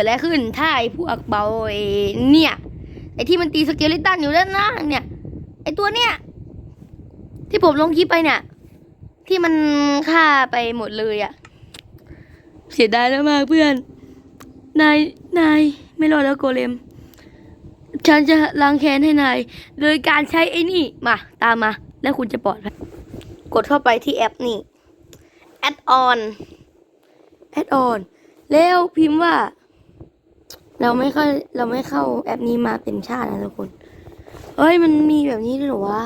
ดอะไรขึ้น ถ้าไอ้พวกเบาไอเนี่ย ไอ้ที่มันตีสเกเลตันอยู่ด้านหน้าเนี่ย ไอ้ตัวเนี่ย ที่ผมลงคลิปไปเนี่ย ที่มันฆ่าไปหมดเลยอะเสียดายแล้วมากเพื่อน นาย นาย ไม่รอดแล้วโกเลม ฉันจะล้างแค้นให้นาย โดยการใช้ไอ้นี่ มา ตามมา แล้วคุณจะปลอดภัยกดเข้าไปที่แอปนี่ add on add on แล้วพิมพ์ว่า เราไม่ค่อยเราไม่เข้าแอปนี้มาเป็นชาตินะทุกคนเฮ้ยมันมีแบบนี้ด้วยหรอวะ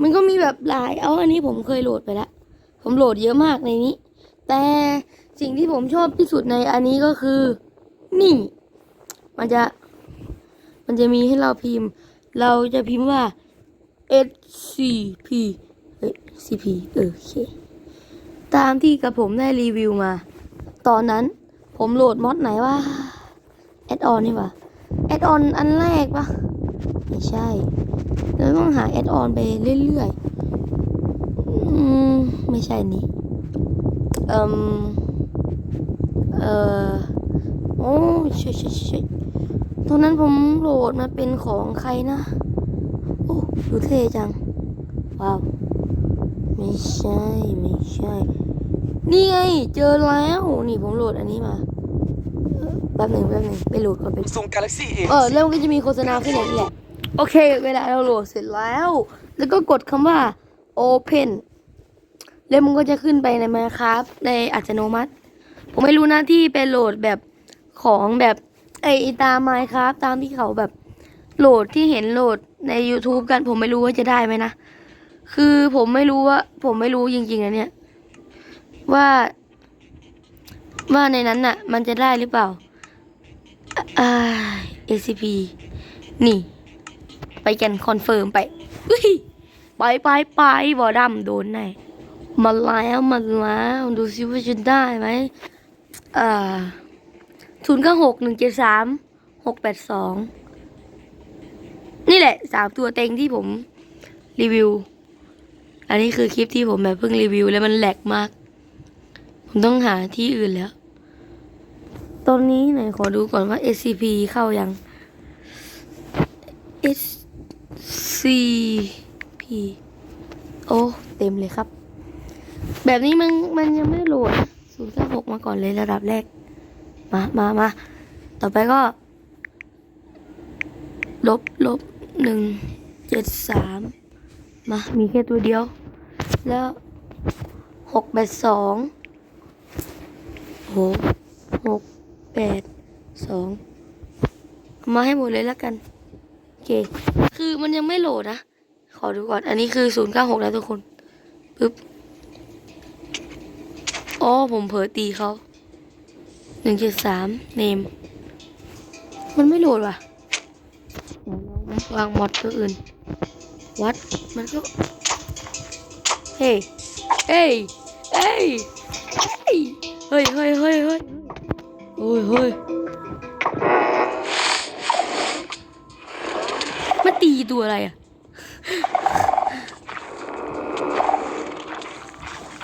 มันก็มีแบบหลาย เอาอันนี้ผมเคยโหลดไปแล้วผมโหลดเยอะมากในนี้ แต่สิ่งที่ผมชอบที่สุดในอันนี้ก็คือ นี่ มันจะ มันจะมีให้เราพิมพ์ เราจะพิมพ์ว่า scp เฮ้ย cp เออโอเค ตามที่กับผมได้รีวิวมา ตอนนั้นผมโหลดมอดไหนว่า แอดออนนี่วะแอดออนอันแรกปะไม่ใช่เราต้องหาแอดออนไปเรื่อยๆอืมไม่ใช่นี่เอ่มเอ่อโอ้ใช่ใช่ใช่ตอนนั้นผมโหลดมาเป็นของใครนะโอ้ดูเท่จัง ว้าว ไม่ใช่ ไม่ใช่ นี่ไง เจอแล้ว นี่ผมโหลดอันนี้มา แป๊บหนึ่งแป๊บหนึ่งไปโหลดก่อนไปซุง Galaxy A เออแล้วมันก็จะมีโฆษณาขึ้นอย่างนี้แหละโอเค เวลาเราโหลดเสร็จแล้ว แล้วก็กดคำว่า open แล้วมันก็จะขึ้นไปใน Minecraft ในอัตโนมัติ ผมไม่รู้นะที่ไปโหลดแบบของแบบไอตาม Minecraft ตามที่เขาแบบโหลดที่เห็นโหลดใน YouTube กัน ผมไม่รู้ว่าจะได้ไหมนะ คือผมไม่รู้ว่า ผมไม่รู้จริงๆนะเนี่ย ว่า ว่าในนั้นน่ะ มันจะได้หรือเปล่า อ่า ACP นี่ ไปกันคอนเฟิร์มไปไปไปไปบอดำโดนแน่มาแล้วมาแล้วดูซิว่าจะได้ไหมอ่าศูนย์เก้าหกหนึ่งเจ็ดสามหกแปดสองนี่แหละสามตัวเต็งที่ผมรีวิว อันนี้คือคลิปที่ผมแบบเพิ่งรีวิวแล้วมันแหลกมาก ผมต้องหาที่อื่นแล้ว ตอนนี้ไหนขอดูก่อนว่า SCP เข้ายัง SCP โอ้เต็มเลยครับ แบบนี้มันมันยังไม่โหลดศูนย์เก้าหกมาก่อนเลยระดับแรก มามามาต่อไปก็ ลบลบหนึ่งเจ็ดสามมา มีแค่ตัวเดียว แล้วหกแปดสองโหหก แปดสองมาให้หมดเลยแล้วกันโอเค คือมันยังไม่โหลดนะ ขอดูก่อน อันนี้คือศูนย์เก้าหกแล้วทุกคนปึ๊บอ๋อผมเผลอตีเขาหนึ่งเจ็ดสามเนม มันไม่โหลดว่ะวาวางมอดตัวอื่น วัด มันก็ เฮ้ยเฮ้ยเฮ้ยเฮ้ยเฮ้ยเฮ้ยเฮ้ย เฮ้ยเฮ้ยมันตีตัวอะไรอะ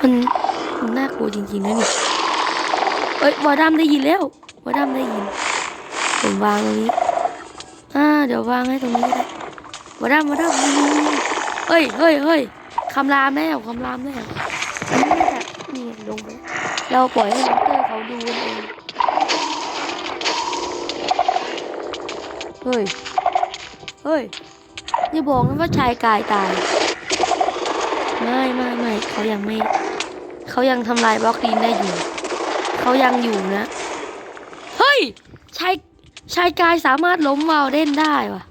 มันมันน่ากลัวจริงๆนะนี่เอ้ยวอดำได้ยินแล้ววอดำได้ยินผมวางตรงนี้อ่าเดี๋ยววางให้ตรงนี้ก็ได้วอดำวอดำเฮ้ยเฮ้ยเฮ้ยคำรามแล้วคำรามแล้วอันนี้น่าจะนี่ลงไปเราปล่อยให้มอนเตอร์เขาดูเอง เฮ้ย เฮ้ย อย่าบอกนะว่าชายกายตาย ไม่ไม่ไม่เขายังไม่ เขายังทำลายบล็อกดินได้อยู่ เขายังอยู่นะ เฮ้ย ชายชายกายสามารถล้มวาลเด่นได้วะ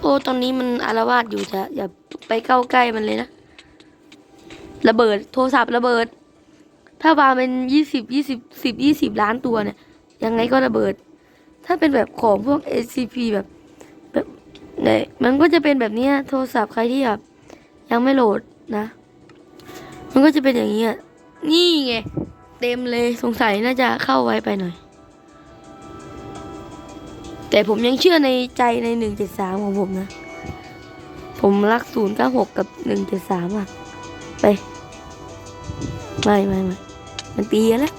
โอ้ตอนนี้มันอารวาสอยู่จะอย่าไปเข้าใกล้มันเลยนะ ระเบิดโทรศัพท์ระเบิด ถ้าวางเป็นยี่สิบยี่สิบสิบยี่สิบล้านตัวเนี่ย ยังไงก็ระเบิด ถ้าเป็นแบบของพวก SCP แบบแบบเนี่ยมันก็จะเป็นแบบนี้โทรศัพท์ใครที่แบบยังไม่โหลดนะ มันก็จะเป็นอย่างนี้อะนี่ไง เต็มเลยสงสัยน่าจะเข้าไว้ไปหน่อย แต่ผมยังเชื่อในใจในหนึ่งเจ็ดสามของผมนะ ผมรักศูนย์เก้าหกกับหนึ่งเจ็ดสามอะ ไป ไม่ไม่ไม่ มันตีแล้ว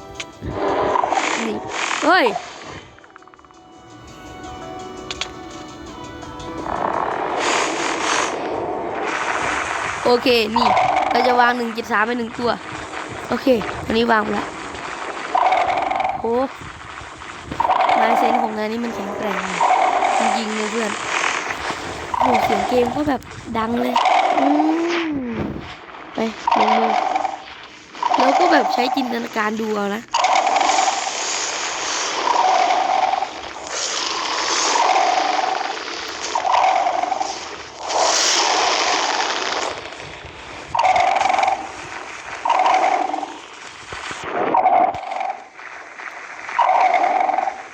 เฮ้ยโอเค นี่ เราจะวางหนึ่งจ็ดสามไปหนึ่งตัว โอเค อันนี้วางไปละโอ้ลายเซ็นของนายนี่มันแข็งแกร่งจริงๆเลยเพื่อนโหเสียงเกมก็แบบดังเลย อืมไปลงมือ ก็แบบใช้จินตนาการดูเอานะ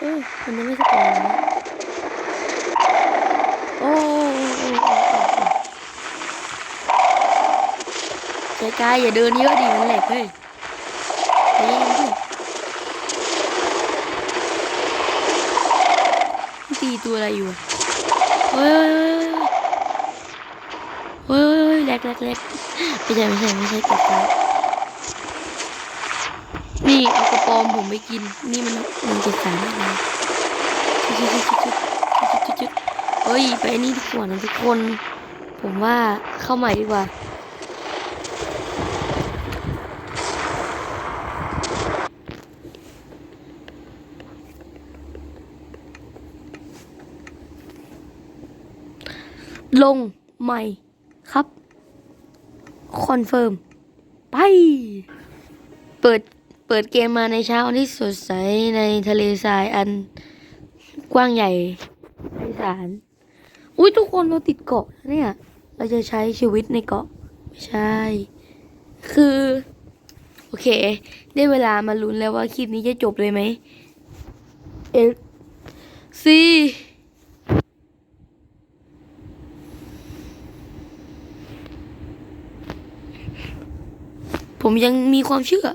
ออมันยังไม่สปอยนะโอ้โอ้โอ้โอ้โอ้ใจกายอย่าเดินเยอะดิมันแหลกเฮ้ย ตีตัวอะไรอยู่อะเฮ้ยเฮ้ยเฮ้ยแหลกแหลกแหลกไม่ใช่ไม่ใช่ไม่ใช่ใจกายนี่เอากระปอมผมไปกิน นี่มันมันจะสามารถนะเฮ้ย ไปนี่ดีกว่านะทุกคน ผมว่าเข้าใหม่ดีกว่า ลงใหม่ครับ คอนเฟิร์ม ไป เปิด เปิดเกมมาในเช้าที่สดใสในทะเลทรายอันกว้างใหญ่ไพศาลอุ้ยทุกคนเราติดเกาะเนี่ย เราจะใช้ชีวิตในเกาะ ไม่ใช่ คือ โอเค ได้เวลามาลุ้นแล้วว่าคลิปนี้จะจบเลยไหมเอซี ผมยังมีความเชื่อ